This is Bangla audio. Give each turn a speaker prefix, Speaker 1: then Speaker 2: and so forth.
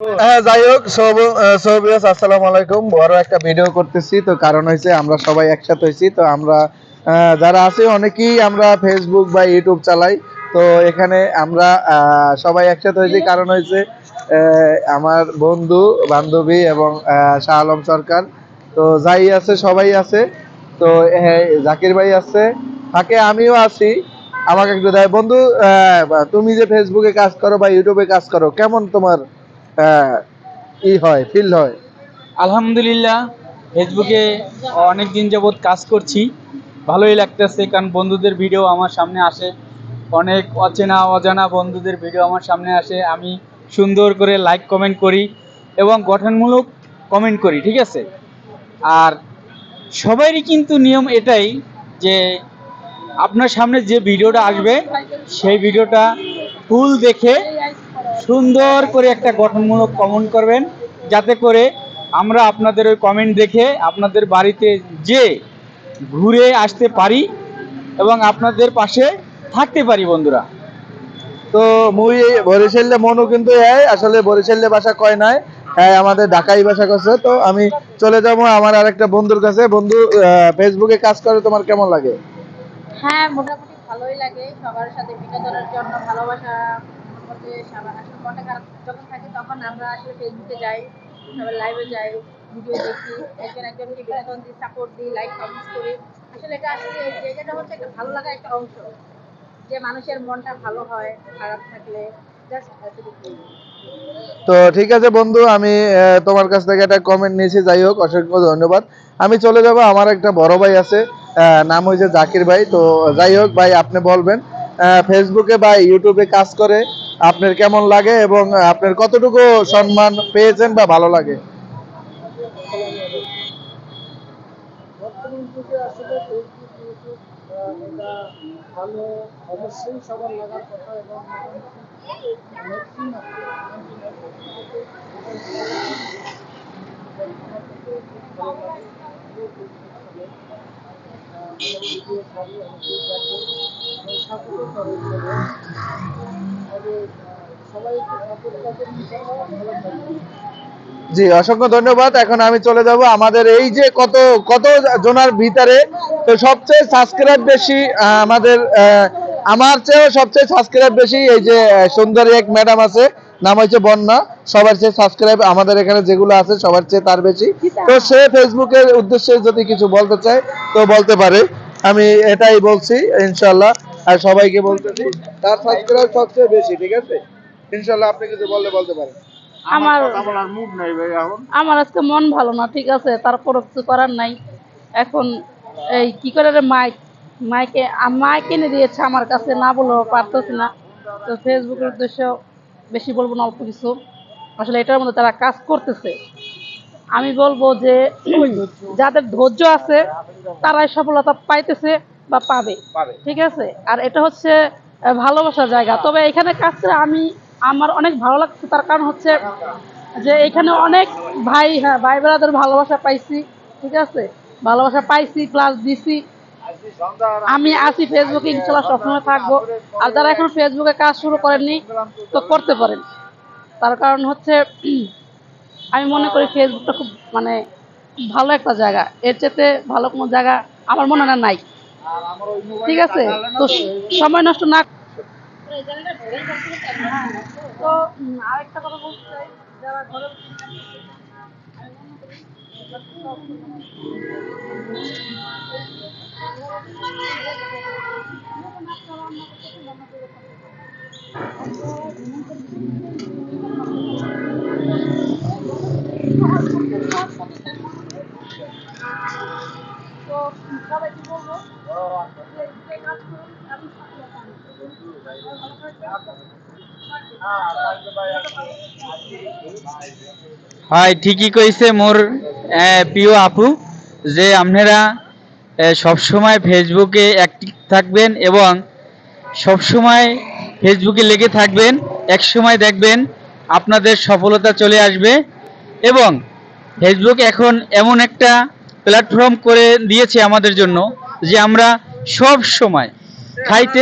Speaker 1: হ্যাঁ আমরা সবাই একসাথে হয়েছি তো আমরা যারা আছি অনেকেই আমরা ফেসবুক বা ইউটিউব চালাই। তো এখানে আমরা সবাই একসাথে হয়েছি কারণ হয়েছে আমার বন্ধু বান্ধবী এবং শাহ আলম সরকার। তো যাই আছে সবাই আছে। তো হ্যাঁ, জাকির ভাই আছে। থাকে আমিও আছি। আমাকে একটু দেয়। বন্ধু তুমি যে ফেসবুকে কাজ করো বা ইউটিউবে কাজ করো কেমন তোমার ই হয় ফিল হয়।
Speaker 2: আলহামদুলিল্লাহ, ফেসবুকে অনেক দিন যাবৎ কাজ করছি। ভালোই লাগতেছে, কারণ বন্ধুদের ভিডিও আমার সামনে আসে। অনেক অচেনা, অজানা বন্ধুদের ভিডিও আমার সামনে আসে। আমি সুন্দর করে লাইক কমেন্ট করি এবং গঠনমূলক কমেন্ট করি, ঠিক আছে? আর সবারই কিন্তু নিয়ম এটাই যে আপনার সামনে যে ভিডিওটা আসবে, সেই ভিডিওটা ফুল দেখে সুন্দর করে একটা গঠনমূলক কমেন্ট করবেন যাতে করে আমরা আপনাদের ওই কমেন্ট দেখে আপনাদের বাড়িতে যে ঘুরে আসতে পারি এবং আপনাদের পাশে থাকতে পারি বন্ধুরা।
Speaker 1: তো মুই বরিশালে মনও কিন্তু এই আসলে বরিশালে ভাষা কয় নাই হ্যাঁ আমাদের ঢাকাই ভাষা করছে তো আমি চলে যাব আমার আরেকটা বন্ধুর কাছে। বন্ধু আহ, ফেসবুকে কাজ করে তোমার কেমন লাগে?
Speaker 3: হ্যাঁ মোটামুটি ভালোই লাগে। সবার সাথে বিনোদনের জন্য ভালোবাসা মধ্যে আসলে মনে খারাপ যখন থাকে তখন আমরা আসলে ফেসবুকে যাই লাইভে যাই ভিডিও দেখি একজন একজনকে বিনোদন দিই সাপোর্ট দিই লাইক কমেন্টস করি। আসলে এটা আসলে জায়গাটা হচ্ছে একটা ভালো লাগা একটা অংশ, যে মানুষের মনটা ভালো হয়, খারাপ থাকলে
Speaker 1: তো ঠিক আছে বন্ধু, আমি তোমার কাছ থেকে একটা কমেন্ট নিয়েছি, যাই হোক, অসংখ্য ধন্যবাদ। আমি চলে যাব, আমার একটা বড় ভাই আছে নাম হয়েছে জাকির ভাই, তো যাই হোক ভাই, আপনি বলবেন। ফেসবুকে বা ইউটিউবে কাজ করে আপনার কেমন লাগে এবং আপনার কতটুকু সম্মান পেয়েছেন বা ভালো লাগে?
Speaker 4: সবার লাগার কথা এবং
Speaker 1: জি, অসংখ্য ধন্যবাদ। এখন আমি চলে যাব আমাদের এই যে কত কত জনার ভিতরে। তো সবচেয়ে সাবস্ক্রাইব বেশি আমাদের আমার চেয়েও সবচেয়ে সাবস্ক্রাইব বেশি এই যে সুন্দরী এক ম্যাডাম আছে। নাম হচ্ছে বন্যা। সবার চেয়ে সাবস্ক্রাইব আমাদের এখানে যেগুলো আছে, সবার চেয়ে তার বেশি। তো সে ফেসবুকের উদ্দেশ্যে যদি কিছু বলতে চায়, তো বলতে পারে। আমি এটাই বলছি ইনশাল্লাহ আর সবাইকে বলতেছি তার সাবস্ক্রাইব সবচেয়ে বেশি ঠিক আছে? ইনশাল্লাহ আপনি কিছু বললে বলতে পারেন।
Speaker 5: আমার
Speaker 4: বলার মুড নাই ভাই এখন।
Speaker 5: আমার আজকে মন ভালো না ঠিক আছে? তারপর কিছু করার নাই। এখন এই কি করে রে মাইক মাইকে মাইক এনে দিয়েছে আমার কাছে না বললেও পারতেছি না। তো ফেসবুকের উদ্দেশ্য বেশি বলব না অল্প কিছু। আসলে এটার মধ্যে তারা কাজ করতেছে। আমি বলব যে যাদের ধৈর্য আছে তারাই সফলতা পাইতেছে। বা পাবে। ঠিক আছে? আর এটা হচ্ছে ভালোবাসার জায়গা। তবে এখানে কাজ আমি আমার অনেক ভালো লাগছে। তার কারণ হচ্ছে যে এখানে অনেক ভাই হ্যাঁ ভাই বোনাদের ভালোবাসা পাইছি। ঠিক আছে? ভালোবাসা পাইছি প্লাস দিছি। আমি আছি ফেসবুকে ইনশাল্লাহ সবসময় থাকব। আর যারা এখন ফেসবুকে কাজ শুরু করেননি তো করতে পারেন। তার কারণ হচ্ছে আমি মনে করি ফেসবুকটা খুব মানে ভালো একটা জায়গা। এর চেতে ভালো কোনো জায়গা আমার মনে হয় নাই। ঠিক আছে, তো সময় নষ্ট না তো আরেকটা কথা বলতে যারা ঘরে তো সবাইকে বলব?
Speaker 2: হয় ঠিকই কইছে মোর প্রিয় আপু, যে আপনারা সবসময় ফেসবুকে অ্যাক্টিভ থাকবেন এবং সবসময় ফেসবুকে লেগে থাকবেন এক সময় দেখবেন আপনাদের সফলতা চলে আসবে এবং ফেসবুক এখন এমন একটা প্ল্যাটফর্ম করে দিয়েছে আমাদের জন্য। যে আমরা সব সময় খাইতে